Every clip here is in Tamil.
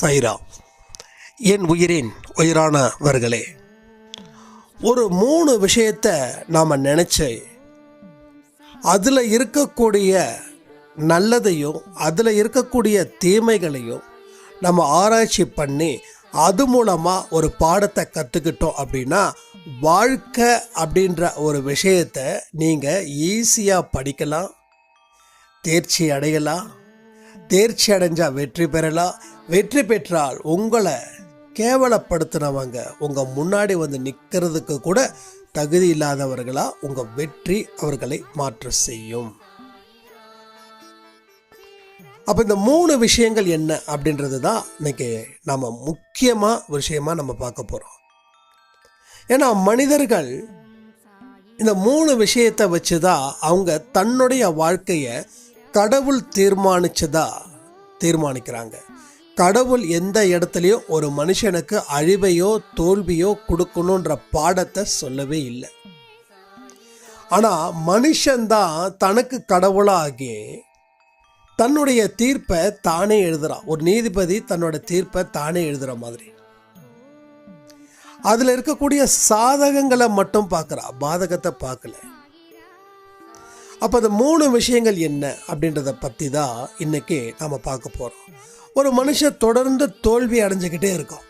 சைரா. என் உயிரின் உயிரானவர்களே ஒரு மூணு விஷயத்த நாம் நினச்சி அதில் இருக்கக்கூடிய நல்லதையும் அதில் இருக்கக்கூடிய தீமைகளையும் நம்ம ஆராய்ச்சி பண்ணி அது மூலமாக ஒரு பாடத்தை கற்றுக்கிட்டோம் அப்படின்னா வாழ்க்கை அப்படின்ற ஒரு விஷயத்தை நீங்கள் ஈஸியாக படிக்கலாம் தேர்ச்சி அடையலாம் தேர்ச்சி அடைஞ்சால் வெற்றி பெறலாம் வெற்றி பெற்றால் உங்களை கேவலப்படுத்தினவங்க உங்கள் முன்னாடி வந்து நிற்கிறதுக்கு கூட தகுதி இல்லாதவர்களா உங்கள் வெற்றி அவர்களை மாற்ற செய்யும். அப்போ இந்த மூணு விஷயங்கள் என்ன அப்படின்றது தான் இன்னைக்கு நம்ம முக்கியமாக விஷயமா நம்ம பார்க்க போகிறோம் ஏன்னா மனிதர்கள் இந்த மூணு விஷயத்தை வச்சு தான் அவங்க தன்னுடைய வாழ்க்கையை கடவுள் தீர்மானிச்சதா தீர்மானிக்கிறாங்க. கடவுள் எந்த இடத்துலையும் ஒரு மனுஷனுக்கு அழிவையோ தோல்வியோ கொடுக்கணுன்ற பாடத்தை சொல்லவே இல்லை. ஆனால் மனுஷன்தான் தனக்கு கடவுளாகி தன்னுடைய தீர்ப்பை தானே எழுதுறான். ஒரு நீதிபதி தன்னோட தீர்ப்பை தானே எழுதுற மாதிரி. அதில் இருக்கக்கூடிய சாதகங்களை மட்டும் பார்க்குறா. பாதகத்தை பார்க்கல. அப்போ அந்த மூணு விஷயங்கள் என்ன அப்படின்றத பற்றி தான் இன்னைக்கு நாம் பார்க்க போகிறோம் ஒரு மனுஷன் தொடர்ந்து தோல்வி அடைஞ்சுக்கிட்டே இருக்கான்.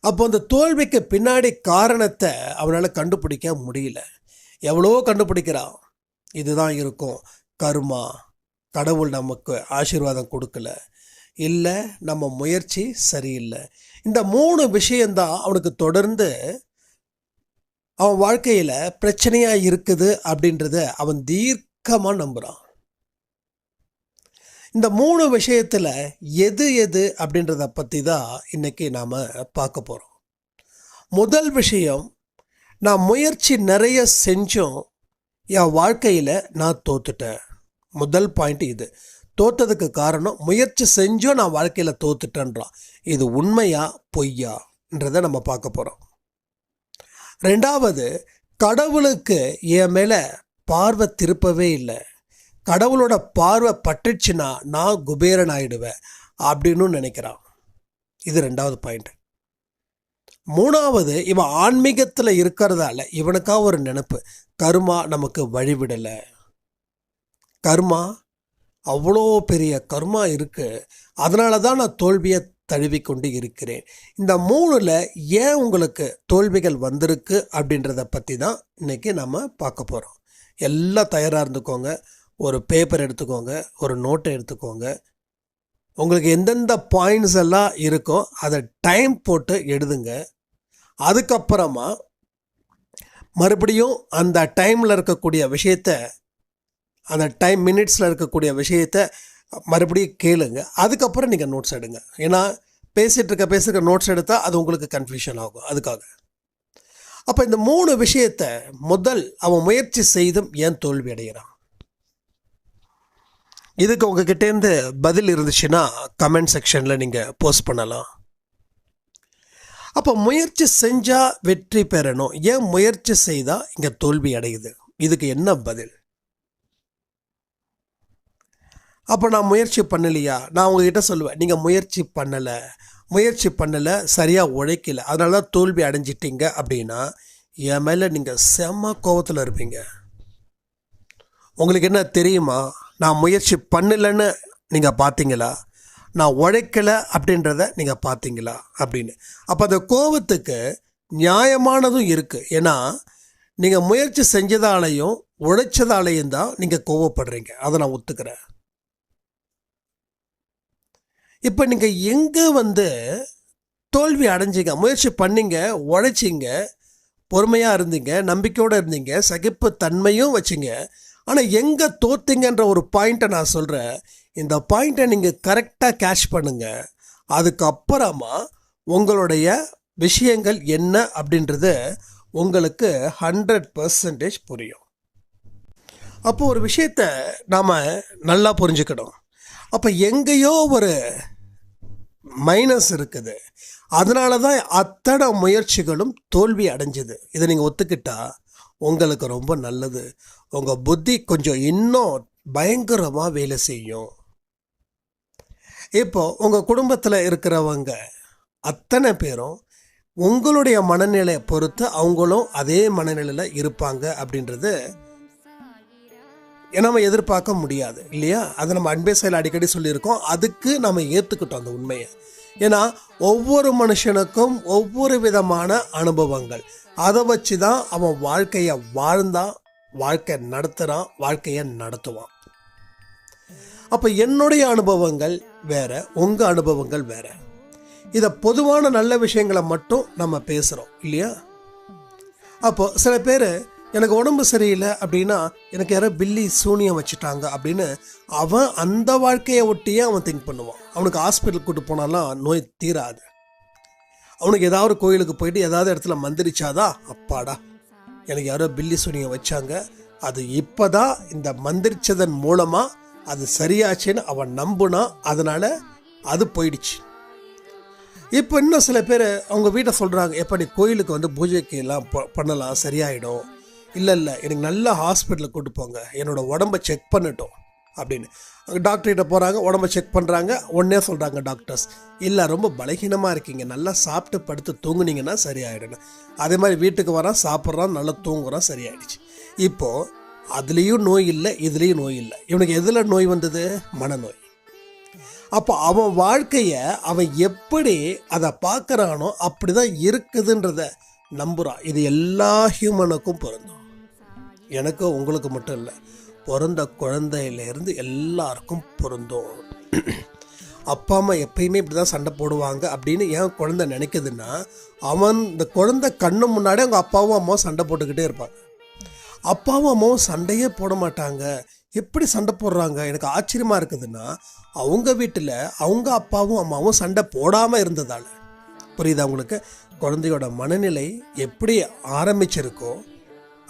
அப்போ அந்த தோல்விக்கு பின்னாடி காரணத்தை அவனால் கண்டுபிடிக்க முடியல. எவ்வளோ கண்டுபிடிக்கிறான்? இதுதான் இருக்கும். கர்மா. கடவுள் நமக்கு ஆசீர்வாதம் கொடுக்கல. இல்லை நம்ம முயற்சி சரியில்லை. இந்த மூணு விஷயந்தான் அவனுக்கு தொடர்ந்து அவன் வாழ்க்கையில் பிரச்சனையாக இருக்குது அப்படின்றத அவன் தீர்க்கமாக நம்புகிறான் இந்த மூணு விஷயத்தில் எது எது அப்படின்றத பற்றி தான் இன்றைக்கி நாம் பார்க்க போகிறோம் முதல் விஷயம் நான் முயற்சி நிறைய செஞ்சும் என் வாழ்க்கையில் நான் தோத்துட்டேன். முதல் பாயிண்ட் இது. தோத்ததுக்கு காரணம் முயற்சி செஞ்சும் நான் வாழ்க்கையில் தோத்துட்டேன்றான். இது உண்மையா பொய்யான்றதை நம்ம பார்க்க போகிறோம் ரெண்டாவது கடவுளுக்கு என் மேலே பார்வை திருப்பவே இல்லை. கடவுளோட பார்வை பட்டுச்சுன்னா நான் குபேரன் ஆயிடுவேன் அப்படின்னு நினைக்கிறான். இது ரெண்டாவது பாயிண்ட் மூணாவது இவன் ஆன்மீகத்தில் இருக்கிறதால இவனுக்காக ஒரு நினப்பு. கருமா நமக்கு வழிவிடலை கர்மா அவ்வளோ பெரிய கர்மா இருக்குது அதனால தான் நான் தோல்வியை தழுவிக்கொண்டு இருக்கிறேன். இந்த மூணில் ஏன் உங்களுக்கு தோல்விகள் வந்திருக்கு அப்படின்றத பற்றி தான் இன்றைக்கி நம்ம பார்க்க போகிறோம் எல்லாம் தயாராக இருந்துக்கோங்க. ஒரு பேப்பர் எடுத்துக்கோங்க. ஒரு நோட்டை எடுத்துக்கோங்க. உங்களுக்கு எந்தெந்த பாயிண்ட்ஸ் எல்லாம் இருக்கோ அதை டைம் போட்டு எழுதுங்க. அதுக்கப்புறமா மறுபடியும் அந்த டைமில் இருக்கக்கூடிய விஷயத்த அந்த டைம் மினிட்ஸில் இருக்கக்கூடிய விஷயத்த மறுபடியும் கேளுங்க. அதுக்கப்புறம் நீங்கள் நோட்ஸ் எடுங்க. ஏன்னா பேசிகிட்டு இருக்க பேசுகிற நோட்ஸ் எடுத்தால் அது உங்களுக்கு கன்ஃபியூஷன் ஆகும். அதுக்காக. அப்போ இந்த மூணு விஷயத்த முதல் அவன் முயற்சி செய்தும் ஏன் தோல்வி அடைகிறான்? இதுக்கு உங்ககிட்டேருந்து பதில் இருந்துச்சுன்னா கமெண்ட் செக்ஷனில் நீங்கள் போஸ்ட் பண்ணலாம். அப்போ முயற்சி செஞ்சால் வெற்றி பெறணும். ஏன் முயற்சி செய்தால் இங்கே தோல்வி அடையுது? இதுக்கு என்ன பதில்? அப்போ நான் முயற்சி பண்ணலையா? நான் உங்ககிட்ட சொல்லுவேன் நீங்கள் முயற்சி பண்ணலை. முயற்சி பண்ணலை சரியாக உழைக்கல. அதனால தான் தோல்வி அடைஞ்சிட்டீங்க. அப்படின்னா என் மேலே நீங்கள் செம்ம கோபத்தில் இருப்பீங்க. உங்களுக்கு என்ன தெரியுமா? நான் முயற்சி பண்ணலைன்னு நீங்கள் பார்த்தீங்களா? நான் உழைக்கலை அப்படின்றத நீங்கள் பார்த்தீங்களா? அப்படின்னு. அப்போ அந்த கோபத்துக்கு நியாயமானதும் இருக்குது ஏன்னா நீங்கள் முயற்சி செஞ்சதாலையும் உழைச்சதாலையும் தான் நீங்கள் கோவப்படுறீங்க. அதை நான் ஒத்துக்கிறேன். இப்போ நீங்கள் எங்கே வந்து தோல்வி அடைஞ்சிங்க முயற்சி பண்ணீங்க உழைச்சிங்க பொறுமையாக இருந்தீங்க நம்பிக்கையோடு இருந்தீங்க சகிப்பு தன்மையும் வச்சிங்க ஆனால் எங்கே தோத்தீங்கன்ற ஒரு பாயிண்ட்டை நான் சொல்கிறேன் இந்த பாயிண்ட்டை நீங்கள் கரெக்டாக கேட்ச் பண்ணுங்கள் அதுக்கப்புறமா உங்களுடைய விஷயங்கள் என்ன அப்படின்றது உங்களுக்கு ஹண்ட்ரட் பர்சன்டேஜ் புரியும். அப்போ ஒரு விஷயத்த நாம் நல்லா புரிஞ்சுக்கணும். அப்போ எங்கேயோ ஒரு மைனஸ் இருக்குது. அதனால தான் அத்தனை முயற்சிகளும் தோல்வி அடைஞ்சுது. இதை நீங்கள் ஒத்துக்கிட்டா உங்களுக்கு ரொம்ப நல்லது. உங்கள் புத்தி கொஞ்சம் இன்னும் பயங்கரமாக வேலை செய்யும். இப்போ உங்கள் குடும்பத்தில் இருக்கிறவங்க அத்தனை பேரும் உங்களுடைய மனநிலையை பொறுத்து அவங்களும் அதே மனநிலையில் இருப்பாங்க அப்படின்றது நம்ம எதிர்பார்க்க முடியாது இல்லையா? அதை நம்ம அன்பே செயல் அடிக்கடி சொல்லியிருக்கோம். அதுக்கு நம்ம ஏற்றுக்கிட்டோம் அந்த உண்மையை. ஏன்னா ஒவ்வொரு மனுஷனுக்கும் ஒவ்வொரு விதமான அனுபவங்கள். அதை வச்சு தான் அவன் வாழ்க்கையை வாழ்ந்தான் வாழ்க்கை நடத்துகிறான் வாழ்க்கையை நடத்துவான். அப்போ என்னுடைய அனுபவங்கள் வேற உங்கள் அனுபவங்கள் வேற. இதை பொதுவான நல்ல விஷயங்களை மட்டும் நம்ம பேசுகிறோம் இல்லையா? அப்போ சில பேர் எனக்கு உடம்பு சரியில்லை அப்படின்னா எனக்கு யாரோ பில்லி சூனியம் வச்சுட்டாங்க அப்படின்னு அவன் அந்த வாழ்க்கையை ஒட்டியே அவன் திங்க் பண்ணுவான். அவனுக்கு ஹாஸ்பிட்டல் கூட்டு போனாலாம் நோய் தீராது. அவனுக்கு ஏதாவது ஒரு கோயிலுக்கு போயிட்டு ஏதாவது இடத்துல மந்திரிச்சாதான் அப்பாடா. எனக்கு யாரோ பில்லி சூனியம் வச்சாங்க. அது இப்போதான் இந்த மந்திரிச்சதன் மூலமாக அது சரியாச்சுன்னு அவன் நம்புனா அதனால் அது போயிடுச்சு. இப்போ இன்னும் சில பேர் அவங்க வீட்டை சொல்கிறாங்க எப்போ நீ கோயிலுக்கு வந்து பூஜைக்கு எல்லாம் ப- பண்ணலாம் சரியாயிடும். இல்லை இல்லை எனக்கு நல்ல ஹாஸ்பிட்டலுக்கு கூட்டு போங்க. என்னோடய உடம்ப செக் பண்ணட்டும் அப்படின்னு. டாக்டர்கிட்ட போகிறாங்க உடம்ப செக் பண்ணுறாங்க உடனே சொல்கிறாங்க டாக்டர்ஸ் இல்லை ரொம்ப பலகீனமாக இருக்கீங்க. நல்லா சாப்பிட்டு படுத்து தூங்குனீங்கன்னா சரியாயிடும் அதே மாதிரி வீட்டுக்கு வரான் சாப்பிட்றான் நல்லா தூங்குறான் சரியாயிடுச்சு. இப்போது அதுலேயும் நோய் இல்லை இதுலேயும் நோய் இல்லை. இவனுக்கு எதில் நோய் வந்தது? மனநோய். அப்போ அவன் வாழ்க்கையை அவன் எப்படி அதை பார்க்குறானோ அப்படி தான் இருக்குதுன்றத நம்புகிறான் இது எல்லா ஹியூமனுக்கும் பொருந்தும். எனக்கு உங்களுக்கு மட்டும் இல்லை பிறந்த குழந்தையிலேருந்து எல்லாருக்கும் பொருந்தும். அப்பா அம்மா எப்பயுமே இப்படி தான் சண்டை போடுவாங்க. அப்படின்னு ஏன் குழந்தை நினைக்குதுன்னா அவன் இந்த குழந்தை கண்ணு முன்னாடி அவங்க அப்பாவும் அம்மாவும் சண்டை போட்டுக்கிட்டே இருப்பாங்க. அப்பாவும் அம்மாவும் சண்டையே போட மாட்டாங்க. எப்படி சண்டை போடுறாங்க? எனக்கு ஆச்சரியமாக இருக்குதுன்னா அவங்க வீட்டில் அவங்க அப்பாவும் அம்மாவும் சண்டை போடாமல் இருந்ததால். புரியுதா உங்களுக்கு? குழந்தையோட மனநிலை எப்படி ஆரம்பிச்சிருக்கோ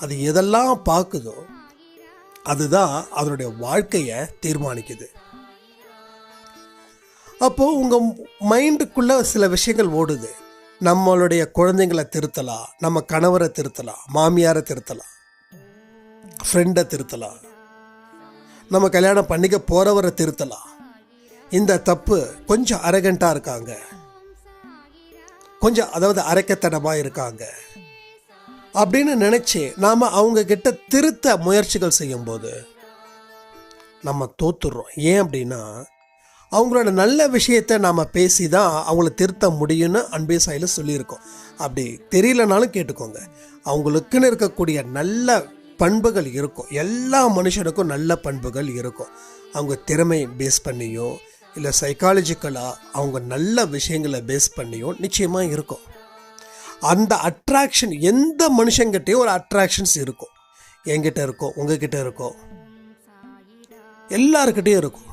அது எதெல்லாம் பார்க்குதோ அதுதான் அதனுடைய வாழ்க்கையை தீர்மானிக்குது. அப்போது உங்கள் மைண்டுக்குள்ளே சில விஷயங்கள் ஓடுது. நம்மளுடைய குழந்தைங்களை திருத்தலாம் நம்ம கணவரை திருத்தலாம் மாமியாரை திருத்தலாம் ஃப்ரெண்டை திருத்தலாம் நம்ம கல்யாணம் பண்ணிக்க போகிறவரை திருத்தலாம். இந்த தப்பு கொஞ்சம் அரகண்ட்டாக இருக்காங்க. கொஞ்சம் அதாவது அரைக்கத்தனமாக இருக்காங்க. அப்படின்னு நினச்சி நாம் அவங்க கிட்ட திருத்த முயற்சிகள் செய்யும்போது நம்ம தோத்துடுறோம். ஏன் அப்படின்னா அவங்களோட நல்ல விஷயத்தை நாம் பேசி தான் அவங்கள திருத்த முடியும்னு அன்பே சாயில் சொல்லியிருக்கோம். அப்படி தெரியலனாலும் கேட்டுக்கோங்க. அவங்களுக்குன்னு இருக்கக்கூடிய நல்ல பண்புகள் இருக்கும். எல்லா மனுஷனுக்கும் நல்ல பண்புகள் இருக்கும். அவங்க திறமை பேஸ் பண்ணியோ இல்லை சைக்காலஜிக்கலாக அவங்க நல்ல விஷயங்களை பேஸ் பண்ணியோ நிச்சயமாக இருக்கும். அந்த அட்ராக்ஷன் எந்த மனுஷங்கிட்டையும் ஒரு அட்ராக்ஷன்ஸ் இருக்கும். என்கிட்ட இருக்கும் உங்ககிட்ட இருக்கும். எல்லாருக்கிட்டையும் இருக்கும்.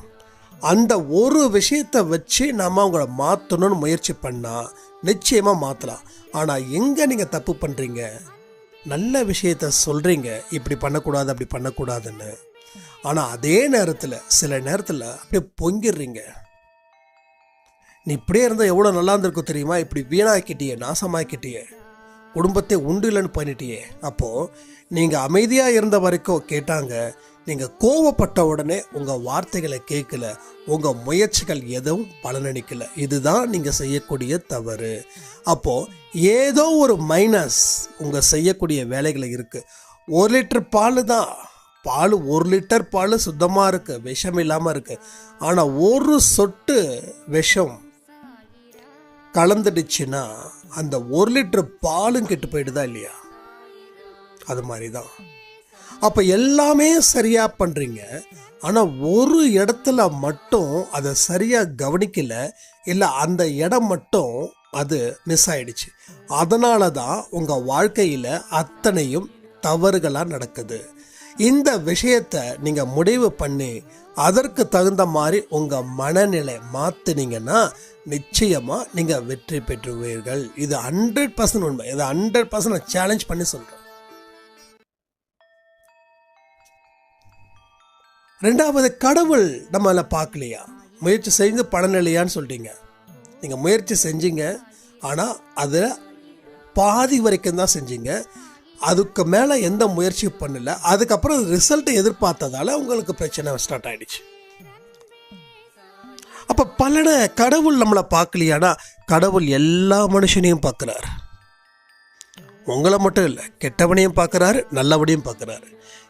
அந்த ஒரு விஷயத்தை வச்சு நம்ம அவங்கள மாற்றணும்னு முயற்சி பண்ணால் நிச்சயமாக மாற்றலாம் ஆனால் எங்கே நீங்கள் தப்பு பண்ணுறீங்க நல்ல விஷயத்த சொல்கிறீங்க இப்படி பண்ணக்கூடாது அப்படி பண்ணக்கூடாதுன்னு. ஆனால் அதே நேரத்தில் சில நேரத்தில் அப்படியே பொங்கிடுறீங்க. நீ இப்படியே இருந்தால் எவ்வளோ நல்லா இருந்திருக்கும் தெரியுமா? இப்படி வீணாக்கிட்டியே நாசமாக்கிட்டியே. குடும்பத்தை உண்டு இல்லைன்னு பண்ணிட்டியே. அப்போது நீங்கள் அமைதியாக இருந்த வரைக்கும் கேட்டாங்க நீங்கள் கோவப்பட்ட உடனே உங்கள் வார்த்தைகளை கேட்கல உங்கள் முயற்சிகள் எதுவும் பலனளிக்கல. இதுதான் நீங்கள் செய்யக்கூடிய தவறு. அப்போது ஏதோ ஒரு மைனஸ் உங்கள் செய்யக்கூடிய வேலைகள் இருக்குது ஒரு லிட்டர் பால் தான். பால் ஒரு லிட்டர் பால் சுத்தமாக இருக்குது விஷம் இல்லாமல் இருக்குது ஆனால் ஒரு சொட்டு விஷம் கலந்துடுச்சுன்னா அந்த ஒரு லிட்டர் பாலும் கெட்டு போயிடுதா இல்லையா? அது மாதிரி தான் அப்போ எல்லாமே சரியாக பண்ணுறீங்க ஆனால் ஒரு இடத்துல மட்டும் அதை சரியாக கவனிக்கல இல்லை அந்த இடம் மட்டும் அது மிஸ் ஆயிடுச்சு. அதனால தான் உங்கள் வாழ்க்கையில் அத்தனையும் தவறுகளாக நடக்குது. இந்த விஷயத்தை நீங்கள் முடிவு பண்ணி அதற்கு தகுந்த மாதிரி உங்கள் மனநிலை மாற்றினீங்கன்னா நிச்சயமாக நீங்கள் வெற்றி பெற்றுவீர்கள். இது ஹண்ட்ரட் பர்சன்ட் உண்மை. இதை ஹண்ட்ரட் பர்சன்ட் நான் சேலஞ்ச் பண்ணி சொல்கிறேன் ரெண்டாவது கடவுள் நம்மளை பார்க்கலையா? முயற்சி செஞ்சு பலன் இல்லையான்னு சொல்லிட்டீங்க நீங்கள் முயற்சி செஞ்சீங்க. ஆனால் அதில் பாதி வரைக்கும் தான் செஞ்சீங்க. அதுக்கு மேலே எந்த முயற்சியும் பண்ணல. அதுக்கப்புறம் ரிசல்ட்டை எதிர்பார்த்ததால உங்களுக்கு பிரச்சனை ஸ்டார்ட் ஆயிடுச்சு. அப்போ பலனை கடவுள் நம்மளை பார்க்கலையானா கடவுள் எல்லா மனுஷனையும் பார்க்குறாரு. உங்களை மட்டும் இல்லை கெட்டவனையும் பார்க்குறாரு நல்லவனையும் பார்க்குறாரு.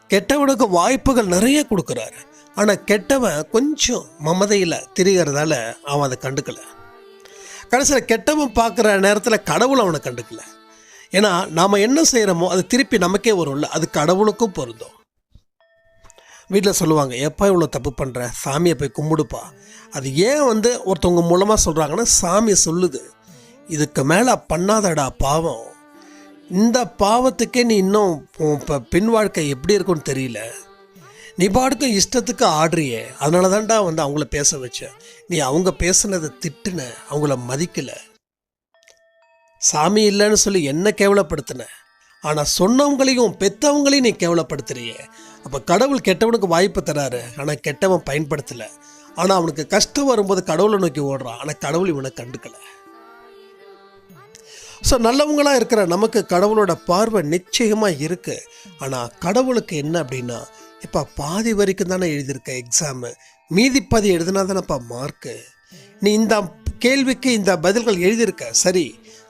கெட்டவனுக்கு வாய்ப்புகள் நிறைய கொடுக்குறாரு. ஆனால் கெட்டவன் கொஞ்சம் மமதையில் திரிகிறதால அவன் அதை கண்டுக்கலை. கடைசியில் கெட்டவன் பார்க்குற நேரத்தில் கடவுள் அவனை கண்டுக்கலை. ஏன்னா நாம் என்ன செய்கிறோமோ அது திருப்பி நமக்கே வரும்ல. அது கடவுளுக்கும் பொருந்தும். வீட்டில் சொல்லுவாங்க எப்போ இவ்வளோ தப்பு பண்ணுற சாமியை போய் கும்பிடுப்பா. அது ஏன் வந்து ஒருத்தவங்க மூலமாக சொல்கிறாங்கன்னா சாமி சொல்லுது. இதுக்கு மேலே பண்ணாதடா பாவம். இந்த பாவத்துக்கே நீ இன்னும் இப்போ பின் வாழ்க்கை எப்படி இருக்கும்னு தெரியல. நீ பாடுக்கு இஷ்டத்துக்கு ஆடுறியே. அதனால தான்டா வந்து அவங்கள பேச வச்சேன் நீ அவங்க பேசுனதை திட்டுன அவங்கள மதிக்கலை. சாமி இல்லைன்னு சொல்லி என்ன கேவலப்படுத்தின. ஆனால் சொன்னவங்களையும் பெத்தவங்களையும் நீ கேவலப்படுத்துறியே. அப்போ கடவுள் கெட்டவனுக்கு வாய்ப்பு தராரு. ஆனால் கெட்டவன் பயன்படுத்தலை. ஆனால் அவனுக்கு கஷ்டம் வரும்போது கடவுளை நோக்கி ஓடுறான். ஆனால் கடவுள் இவனை கண்டுக்கலை. ஸோ நல்லவங்களாக இருக்கிற நமக்கு கடவுளோட பார்வை நிச்சயமாக இருக்குது ஆனால் கடவுளுக்கு என்ன அப்படின்னா இப்போ பாதி வரைக்கும் தானே எழுதியிருக்க எக்ஸாமு மீதி பாதி எழுதினா தானேப்பா மார்க்கு நீ இந்த கேள்விக்கு இந்த பதில்கள் எழுதியிருக்க. சரி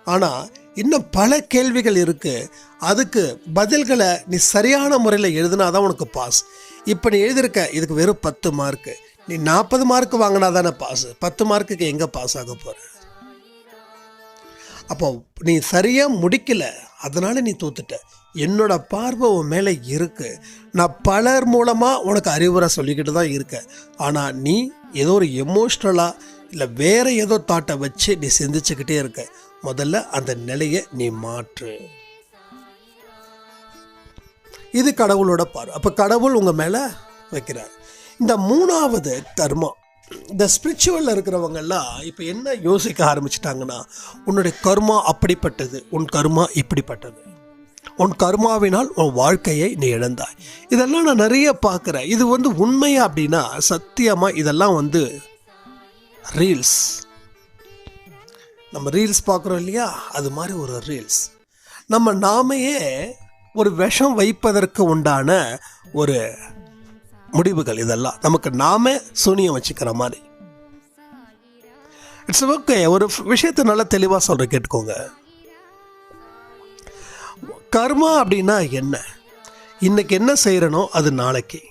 ஆனால் இன்னும் பல கேள்விகள் இருக்குது அதுக்கு பதில்களை நீ சரியான முறையில் எழுதினா தான் உனக்கு பாஸ் இப்போ நீ எழுதியிருக்க இதுக்கு வெறும் பத்து மார்க்கு நீ நாற்பது மார்க் வாங்கினா தானே பாஸ் பத்து மார்க்குக்கு எங்கே பாஸ் ஆக போகிற அப்போ நீ சரியாக முடிக்கல. அதனால் நீ தோத்துட்ட. என்னோட பார்வை உன் மேலே இருக்குது நான் பலர் மூலமாக உனக்கு அறிவுரை சொல்லிக்கிட்டு தான் இருக்கேன். ஆனால் நீ ஏதோ ஒரு எமோஷ்னலாக இல்லை வேற ஏதோ தாட்டை வச்சு நீ சிந்திச்சுக்கிட்டே இருக்க. முதல்ல அந்த நிலையை நீ மாற்று. இது கடவுளோட பார்வை அப்போ கடவுள் உங்கள் மேலே வைக்கிறார். இந்த மூணாவது கர்மா இந்த ஸ்பிரிச்சுவலில் இருக்கிறவங்கெல்லாம் இப்போ என்ன யோசிக்க ஆரம்பிச்சிட்டாங்கன்னா உன்னுடைய கர்மா அப்படிப்பட்டது உன் கர்மா இப்படிப்பட்டது. உன் கர்மாவினால் உன் வாழ்க்கையை நீ இழந்தாய். இதெல்லாம் நான் நிறைய பார்க்குறேன். இது வந்து உண்மையா அப்படின்னா சத்தியமாக இதெல்லாம் வந்து ரீல்ஸ் நம்ம ரீல்ஸ் பார்க்குறோம் இல்லையா? அது மாதிரி ஒரு ரீல்ஸ் நம்ம நாமையே ஒரு விஷம் வைப்பதற்கு உண்டான ஒரு முடிவுகள் இதெல்லாம். நமக்கு நாம சூனியம் வச்சுக்கிற மாதிரி. இட்ஸ் ஓகே ஒரு விஷயத்தை நல்லா தெளிவாக சொல்கிறேன் கேட்டுக்கோங்க. கர்மா அப்படின்னா என்ன? இன்னைக்கு என்ன செய்கிறனோ அது நாளைக்கு.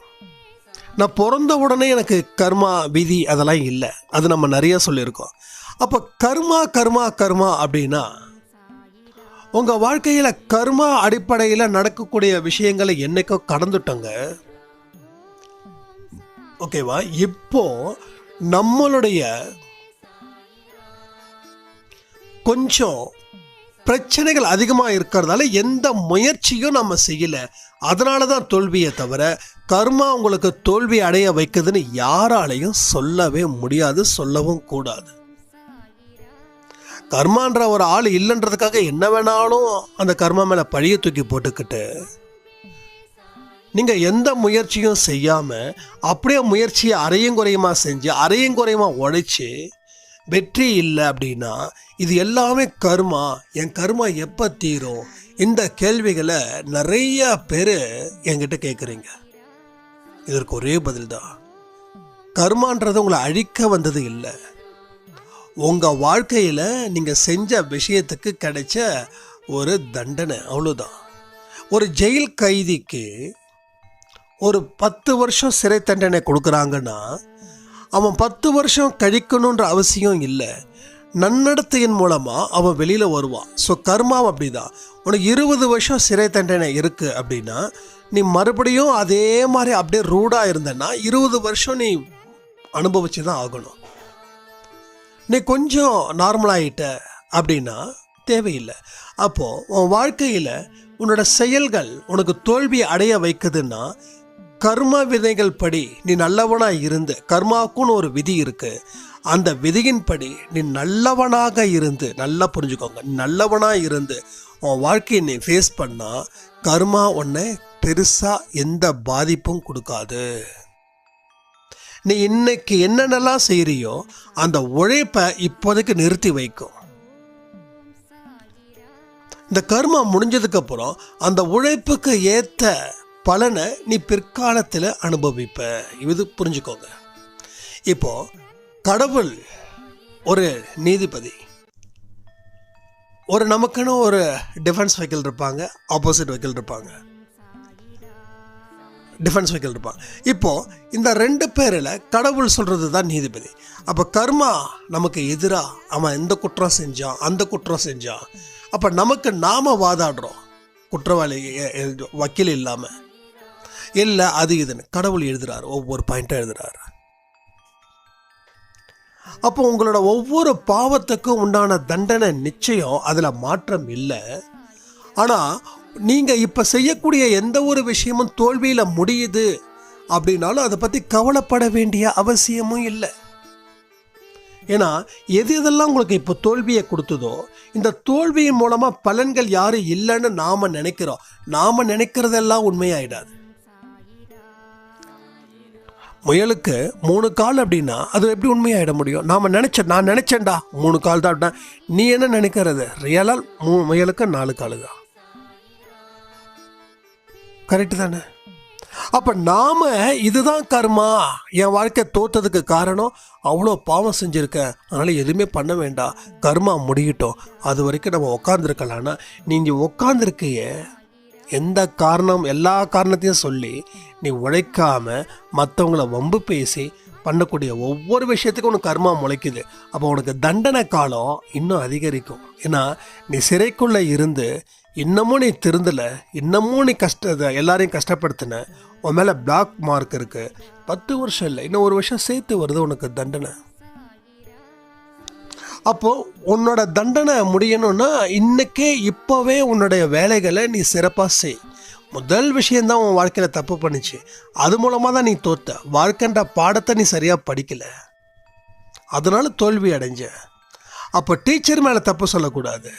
நான் பிறந்த உடனே எனக்கு கர்மா விதி அதெல்லாம் இல்லை. அது நம்ம நிறைய சொல்லியிருக்கோம். அப்போ கர்மா கர்மா கர்மா அப்படின்னா உங்கள் வாழ்க்கையில் கர்மா அடிப்படையில் நடக்கக்கூடிய விஷயங்களை என்னைக்கோ கடந்துட்டோங்க. ஓகேவா? இப்போ நம்மளுடைய கொஞ்சம் பிரச்சனைகள் அதிகமாக இருக்கிறதால எந்த முயற்சியும் நம்ம செய்யலை. அதனால தான் தோல்வியை தவிர கர்மா உங்களுக்கு தோல்வி அடைய வைக்குதுன்னு யாராலையும் சொல்லவே முடியாது சொல்லவும் கூடாது. கர்மான்ற ஒரு ஆள் இல்லைன்றதுக்காக என்ன வேணாலும் அந்த கர்மா மேலே பழிய தூக்கி போட்டுக்கிட்டு நீங்கள் எந்த முயற்சியும் செய்யாமல் அப்படியே முயற்சியை அரையும் குறையுமா செஞ்சு அரையும் குறையுமா உழைச்சி வெற்றி இல்லை அப்படின்னா இது எல்லாமே கர்மா. என் கர்மா எப்போ தீரும்? இந்த கேள்விகளை நிறைய பேர் என்கிட்ட கேட்குறீங்க இதற்கு ஒரே பதில் தான் கர்மான்றது உங்களை அழிக்க வந்தது இல்லை. உங்கள் வாழ்க்கையில் நீங்கள் செஞ்ச விஷயத்துக்கு கிடைச்ச ஒரு தண்டனை அவ்வளோதான் ஒரு ஜெயில் கைதிக்கு ஒரு பத்து வருஷம் சிறை தண்டனை கொடுக்குறாங்கன்னா அவன் பத்து வருஷம் கழிக்கணுன்ற அவசியம் இல்லை. நன்னடத்தையின் மூலமாக அவன் வெளியில் வருவான். ஸோ கர்மாவும் அப்படிதான். உனக்கு இருபது வருஷம் சிறை தண்டனை இருக்குது அப்படின்னா நீ மறுபடியும் அதே மாதிரி அப்படியே ரூடாக இருந்தேன்னா இருபது வருஷம் நீ அனுபவிச்சு தான் ஆகணும். நீ கொஞ்சம் நார்மலாகிட்ட அப்படின்னா தேவையில்லை. அப்போது உன் வாழ்க்கையில் உன்னோட செயல்கள் உனக்கு தோல்வி அடைய வைக்குதுன்னா கர்ம விதைகள் படி நீ நல்லவனாக இருந்து கர்மாவுக்குன்னு ஒரு விதி இருக்குது அந்த விதியின்படி நீ நல்லவனாக இருந்து நல்லா புரிஞ்சுக்கோங்க நல்லவனாக இருந்து உன் வாழ்க்கையை நீ ஃபேஸ் பண்ணால் கர்மா உன்னை பெருசாக எந்த பாதிப்பும் கொடுக்காது. நீ இன்னைக்கு என்னென்னலாம் செய்கிறியோ அந்த உழைப்பை இப்போதைக்கு நிறுத்தி வைக்கும் இந்த கர்மா முடிஞ்சதுக்கப்புறம் அந்த உழைப்புக்கு ஏற்ற பலனை நீ பிற்காலத்தில் அனுபவிப்ப. இது புரிஞ்சுக்கோங்க. இப்போ கடவுள் ஒரு நீதிபதி. ஒரு நமக்குன்னு ஒரு டிஃபென்ஸ் வெஹிக்கிள் இருப்பாங்க ஆப்போசிட் வெஹிக்கிள் இருப்பாங்க. டிஃபென்ஸ் வைக்கல் இருப்பாங்க இப்போது இந்த ரெண்டு பேரில் கடவுள் சொல்கிறது தான் நீதிபதி. அப்போ கர்மா நமக்கு எதிராக அவன் இந்த குற்றம் செஞ்சான்? அந்த குற்றம் செஞ்சான். அப்போ நமக்கு நாம் வாதாடுறோம். குற்றவாளி வக்கீல் இல்லாமல் இல்லை அது இதுன்னு. கடவுள் எழுதுறாரு. ஒவ்வொரு பாயிண்ட்டாக எழுதுறாரு. அப்போ உங்களோட ஒவ்வொரு பாவத்துக்கும் உண்டான தண்டனை நிச்சயம் அதில் மாற்றம் இல்லை. ஆனால் நீங்கள் இப்போ செய்யக்கூடிய எந்த ஒரு விஷயமும் தோல்வியில் முடியுது அப்படின்னாலும் அதை பற்றி கவலைப்பட வேண்டிய அவசியமும் இல்லை. ஏன்னா எது எதெல்லாம் உங்களுக்கு இப்போ தோல்வியை கொடுத்ததோ இந்த தோல்வியின் மூலமாக பலன்கள் யாரும் இல்லைன்னு நாம் நினைக்கிறோம். நாம் நினைக்கிறதெல்லாம் உண்மையாயிடாது. முயலுக்கு மூணு கால் அப்படின்னா அது எப்படி உண்மையாயிட முடியும்? நாம் நினச்சேன் நான் நினச்சேன்டா மூணு கால் தான் அப்படின்னா நீ என்ன நினைக்கிறது? ரியலாக மூ முயலுக்கு நாலு கால் தான் கரெக்டு தானே? அப்போ நாம் இதுதான் கர்மா. என் வாழ்க்கை தோற்றதுக்கு காரணம் அவ்வளோ பாவம் செஞ்சுருக்கேன் அதனால் எதுவுமே பண்ண வேண்டாம். கர்மா முடியட்டும். அது வரைக்கும் நம்ம உக்காந்துருக்கலாம்னா நீங்கள் உக்காந்துருக்கைய எந்த காரணம் எல்லா காரணத்தையும் சொல்லி நீ உழைக்காம மற்றவங்கள வம்பு பேசி பண்ணக்கூடிய ஒவ்வொரு விஷயத்துக்கும் உனக்கு கர்மா முளைக்குது. அப்போ உனக்கு தண்டனை காலம் இன்னும் அதிகரிக்கும். ஏன்னா நீ சிறைக்குள்ளே இருந்து இன்னமும் நீ திருந்தலை இன்னமும் நீ கஷ்ட எல்லாரையும் கஷ்டப்படுத்தின உன் மேலே பிளாக் மார்க் இருக்கு. பத்து வருஷம் இல்லை இன்னும் ஒரு வருஷம் சேர்த்து வருது உனக்கு தண்டனை. அப்போது உன்னோட தண்டனை முடியணும்னா இன்னைக்கே இப்போவே உன்னுடைய வேலைகளை நீ சிறப்பாக செய். முதல் விஷயந்தான் உன் வாழ்க்கையில் தப்பு பண்ணுச்சு. அது மூலமாக தான் நீ தோத்த. வாழ்க்கைன்ற பாடத்தை நீ சரியாக படிக்கல. அதனால தோல்வி அடைஞ்ச. அப்போ டீச்சர் மேலே தப்பு சொல்லக்கூடாது.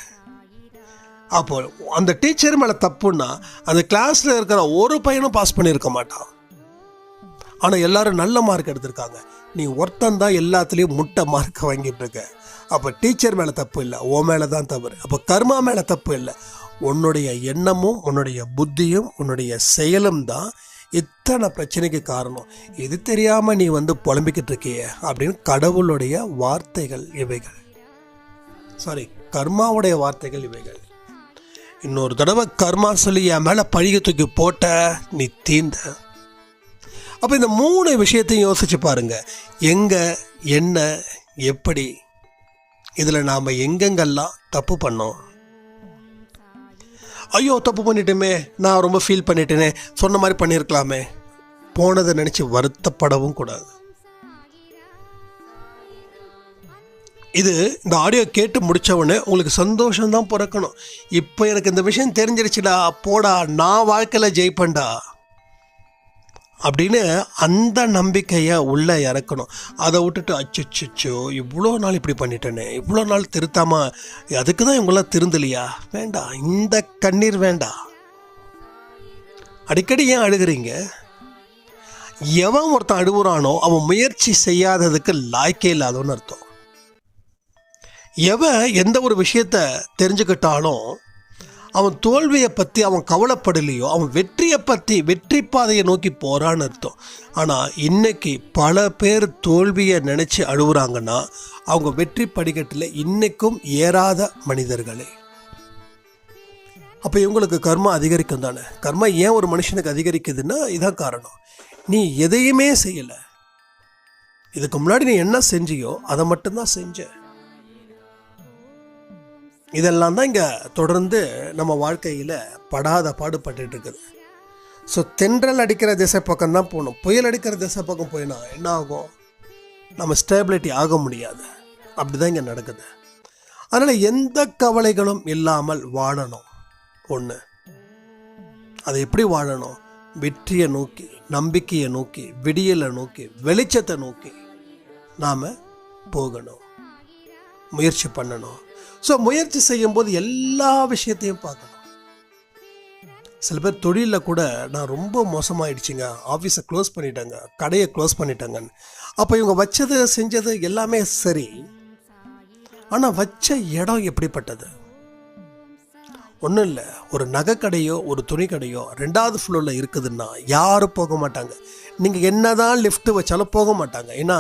அப்போ அந்த டீச்சர் மேலே தப்புன்னா அந்த கிளாஸில் இருக்கிற ஒரு பையனும் பாஸ் பண்ணியிருக்க மாட்டான். ஆனால் எல்லாரும் நல்ல மார்க் எடுத்திருக்காங்க. நீ ஒருத்தன் தான் எல்லாத்துலேயும் முட்டை மார்க் வாங்கிட்டு இருக்க. அப்போ டீச்சர் மேலே தப்பு இல்லை ஓ மேலே தான் தவறு அப்போ கர்மா மேலே தப்பு இல்லை. உன்னுடைய எண்ணமும் உன்னுடைய புத்தியும் உன்னுடைய செயலும் தான் இத்தனை பிரச்சனைக்கு காரணம். இது தெரியாமல் நீ வந்து புலம்பிக்கிட்டு இருக்கிய அப்படின்னு கடவுளுடைய வார்த்தைகள் இவைகள். சாரி கர்மாவுடைய வார்த்தைகள் இவைகள். இன்னொரு தடவை கர்மா சொல்லி என் மேலே பழிய தூக்கி போட்ட நீ தீந்த. அப்போ இந்த மூணு விஷயத்தையும் யோசிச்சு பாருங்க. எங்கே என்ன எப்படி? இதில் நாம் எங்கெங்கெல்லாம் தப்பு பண்ணோம்? ஐயோ தப்பு பண்ணிட்டோமே. நான் ரொம்ப ஃபீல் பண்ணிட்டேனே. சொன்ன மாதிரி பண்ணியிருக்கலாமே போனதை நினச்சி வருத்தப்படவும் கூடாது. இது இந்த ஆடியோ கேட்டு முடித்தவொடனே உங்களுக்கு சந்தோஷம்தான் பிறக்கணும். இப்போ எனக்கு இந்த விஷயம் தெரிஞ்சிருச்சுடா போடா நான் வாழ்க்கையில் ஜெயிப்பேன்டா. அப்படின்னு அந்த நம்பிக்கையை உள்ளே இறக்கணும். அதை விட்டுட்டு அச்சோ இவ்வளோ நாள் இப்படி பண்ணிட்டேனே இவ்வளோ நாள் திருத்தாம அதுக்கு தான் இவங்களாம் திருந்தலையா? வேண்டாம் இந்த கண்ணீர் வேண்டாம் அடிக்கடி ஏன் அழுகுறீங்க? எவன் ஒருத்தன் அழுகுறானோ அவன் முயற்சி செய்யாததுக்கு லாய்க்கே இல்லாதவன்னு அர்த்தம். எவன் எந்த ஒரு விஷயத்த தெரிஞ்சுக்கிட்டாலும் அவன் தோல்வியை பற்றி அவன் கவலைப்படலையோ அவன் வெற்றியை பற்றி வெற்றி பாதையை நோக்கி போகிறான்னு அர்த்தம். ஆனால் இன்னைக்கு பல பேர் தோல்வியை நினச்சி அழுகுறாங்கன்னா அவங்க வெற்றி படிக்கட்டில் இன்னைக்கும் ஏறாத மனிதர்களே. அப்போ இவங்களுக்கு கர்மா அதிகரிக்கும் தானே? கர்மா ஏன் ஒரு மனுஷனுக்கு அதிகரிக்குதுன்னா இதான் காரணம். நீ எதையுமே செய்யலை. இதுக்கு முன்னாடி நீ என்ன செஞ்சியோ அதை மட்டும்தான் செஞ்சேன் இதெல்லாம் தான் இங்கே தொடர்ந்து நம்ம வாழ்க்கையில் படாத பாடுபட்டு இருக்குது. ஸோ தென்றல் அடிக்கிற திசை பக்கம் தான் போகணும். புயல் அடிக்கிற திசை பக்கம் போயினா என்ன ஆகும்? நம்ம ஸ்டேபிலிட்டி ஆக முடியாது. அப்படி தான் இங்கே நடக்குது. அதனால் எந்த கவலைகளும் இல்லாமல் வாழணும். ஒன்று அதை எப்படி வாழணும்? வெற்றியை நோக்கி நம்பிக்கையை நோக்கி விடியலை நோக்கி வெளிச்சத்தை நோக்கி நாம் போகணும். முயற்சி பண்ணணும். ஸோ முயற்சி செய்யும்போது எல்லா விஷயத்தையும் பார்க்கணும். சில பேர் தொழிலில் கூட நான் ரொம்ப மோசமாயிடுச்சுங்க. ஆஃபீஸை க்ளோஸ் பண்ணிட்டாங்க. கடையை க்ளோஸ் பண்ணிட்டாங்கன்னு. அப்போ இவங்க வச்சது செஞ்சது எல்லாமே சரி. ஆனால் வச்ச இடம் எப்படிப்பட்டது? ஒன்றும் இல்லை. ஒரு நகைக்கடையோ ஒரு துணி கடையோ ரெண்டாவது ஃப்ளோரில் இருக்குதுன்னா யாரும் போக மாட்டாங்க. நீங்கள் என்ன தான் லிஃப்ட்டு வச்சாலும் போக மாட்டாங்க. ஏன்னா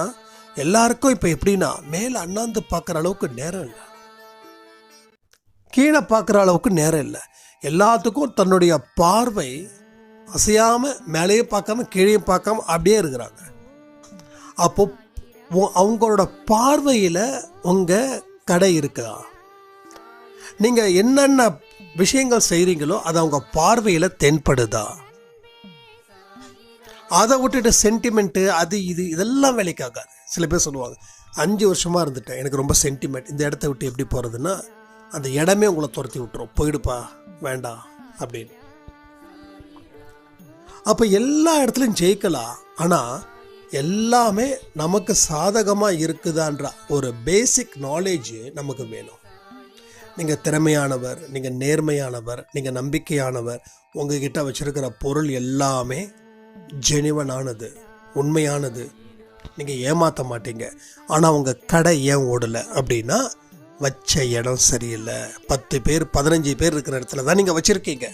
எல்லாருக்கும் இப்போ எப்படின்னா மேலே அண்ணாந்து பார்க்குற அளவுக்கு நேரம் இல்லை. கீழே பார்க்குற அளவுக்கு நேரம் இல்லை. எல்லாத்துக்கும் தன்னுடைய பார்வை அசையாமல் மேலேயே பார்க்காம கீழே பார்க்காம அப்படியே இருக்கிறாங்க. அப்போ உ- அவங்களோட பார்வையில் உங்கள் கடை இருக்குதா நீங்கள் என்னென்ன விஷயங்கள் செய்கிறீங்களோ அது அவங்க பார்வையில் தென்படுதா? அதை விட்டுட்டு சென்டிமெண்ட்டு அது இது இதெல்லாம் வேலைக்காக சில பேர் சொல்லுவாங்க அஞ்சு வருஷமாக இருந்துட்டேன். எனக்கு ரொம்ப சென்டிமெண்ட் இந்த இடத்த விட்டு எப்படி போகிறதுன்னா அந்த இடமே உங்களை துரத்தி விட்டுரும். போயிடுப்பா வேண்டாம் அப்படின்னு. அப்போ எல்லா இடத்துலையும் ஜெயிக்கலாம். ஆனால் எல்லாமே நமக்கு சாதகமாக இருக்குதான்ற ஒரு பேசிக் நாலேஜ் நமக்கு வேணும். நீங்கள் திறமையானவர் நீங்கள் நேர்மையானவர் நீங்கள் நம்பிக்கையானவர் உங்ககிட்ட வச்சுருக்கிற பொருள் எல்லாமே ஜெனிவனானது உண்மையானது. நீங்கள் ஏமாற்ற மாட்டீங்க. ஆனால் உங்கள் கடை ஏன் ஓடலை அப்படின்னா வச்ச இடம் சரியில்லை. பத்து பேர் பதினஞ்சு பேர் இருக்கிற இடத்துல தான் நீங்கள் வச்சுருக்கீங்க.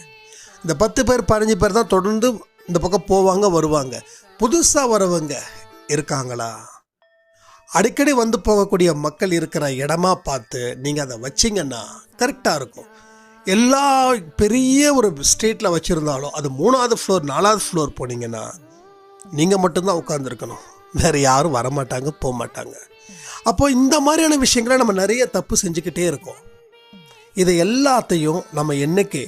இந்த பத்து பேர் பதினஞ்சு பேர் தான் தொடர்ந்து இந்த பக்கம் போவாங்க வருவாங்க. புதுசாக வரவங்க இருக்காங்களா? அடிக்கடி வந்து போகக்கூடிய மக்கள் இருக்கிற இடமா பார்த்து நீங்கள் அதை வச்சிங்கன்னா கரெக்டாக இருக்கும். எல்லா பெரிய ஒரு ஸ்ட்ரீட்டில் வச்சுருந்தாலும் அது மூணாவது ஃப்ளோர் நாலாவது ஃப்ளோர் போனீங்கன்னா நீங்கள் மட்டும்தான் உட்காந்துருக்கணும் வேறு யாரும் வரமாட்டாங்க போக மாட்டாங்க அப்போ இந்த மாதிரியான விஷயங்களை நம்ம நிறைய தப்பு செஞ்சுக்கிட்டே இருக்கோம். இதை எல்லாத்தையும் நம்ம என்னைக்கு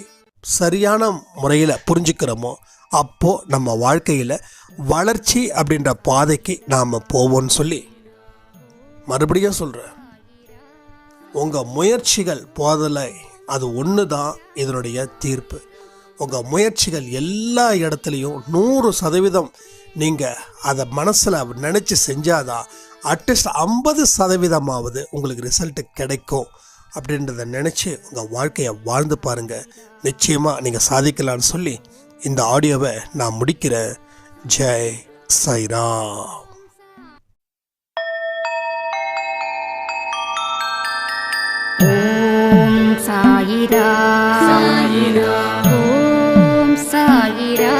சரியான முறையில் புரிஞ்சுக்கிறோமோ அப்போ நம்ம வாழ்க்கையில் வளர்ச்சி அப்படின்ற பாதைக்கு நாம் போவோம்னு சொல்லி மறுபடியும் சொல்கிறேன் உங்கள் முயற்சிகள் போதலை அது ஒன்று தான் இதனுடைய தீர்ப்பு. உங்கள் முயற்சிகள் எல்லா இடத்துலையும் நூறு சதவீதம் நீங்கள் அதை மனசில் நினச்சி செஞ்சாதான் அட்லீஸ்ட் ஐம்பது சதவீதமாவது உங்களுக்கு ரிசல்ட் கிடைக்கும் அப்படின்றத நினச்சி உங்கள் வாழ்க்கையை வாழ்ந்து பாருங்கள் நிச்சயமாக நீங்கள் சாதிக்கலாம்னு சொல்லி இந்த ஆடியோவை நான் முடிக்கிறேன். ஜெய் சைராம் ஓம் சாயிரா சாயிரா ஓம் சாயிரா